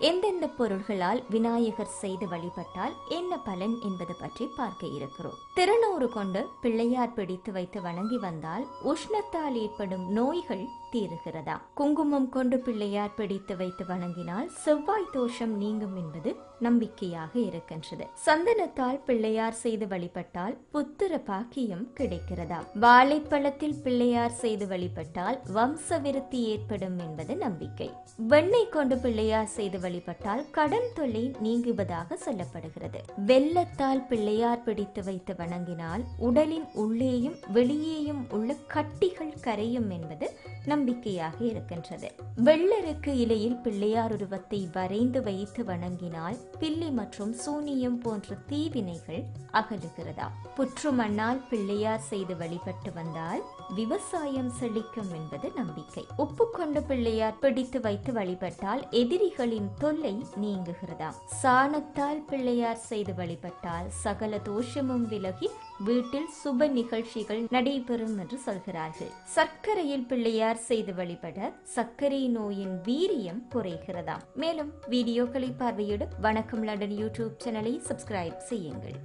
எந்தெந்த பொருள்களால் விநாயகர் செய்து வழிபட்டால் என்ன பலன் என்பது பற்றி பார்க்க இருக்கிறோம். திருநூறு கொண்டு பிள்ளையார் பிடித்து வைத்து வணங்கி வந்தால் உஷ்ணத்தால் ஏற்படும் நோய்கள் தீருகிறதா? குங்குமம் கொண்டு பிள்ளையார் பிடித்து வைத்து வணங்கினால் செவ்வாய் தோஷம் நீங்கும் என்பது நம்பிக்கையாக இருக்கின்றது. சந்தனத்தால் பிள்ளையார் செய்து வழிபட்டால் புத்திர பாக்கியம் கிடைக்கிறதா? வாழைப்பழத்தில் பிள்ளையார் செய்து வழிபட்டால் வம்ச விருத்தி ஏற்படும் என்பது நம்பிக்கை. வெண்ணெய் கொண்டு பிள்ளையார் செய்து வழிபட்டால் கடன் தொல்லை நீங்குவதாக சொல்லப்படுகிறது. வெள்ளத்தால் பிள்ளையார் பிடித்து வைத்து வணங்கினால் உடலின் உள்ளேயும் வெளியேயும் உள்ள கட்டிகள் கரையும் என்பது நம்பிக்கையாக இருக்கின்றது. வெள்ளருக்கு இலையில் பிள்ளையார் உருவத்தை வரைந்து வைத்து வணங்கினால் பில்லி மற்றும் சூனியம் போன்ற தீவினைகள் அகலுகிறதா? புற்று மண்ணால் பிள்ளையார் செய்து வழிபட்டு வந்தால் விவசாயம் செழிக்கும் என்பது நம்பிக்கை. உப்பு பிள்ளையார் பிடித்து வைத்து வழிபட்டால் எதிரிகளின் தொல்லை நீங்குகிறதா? சாணத்தால் பிள்ளையார் செய்து வழிபட்டால் சகல தோஷமும் விலகி வீட்டில் சுப நிகழ்ச்சிகள் நடைபெறும் என்று சொல்கிறார்கள். சர்க்கரையில் பிள்ளையார் செய்து வழிபட சர்க்கரை நோயின் வீரியம் குறைகிறதாம். மேலும் வீடியோக்களை பார்வையிட வணக்கம் லண்டன் யூடியூப் சேனலை சப்ஸ்கிரைப் செய்யுங்கள்.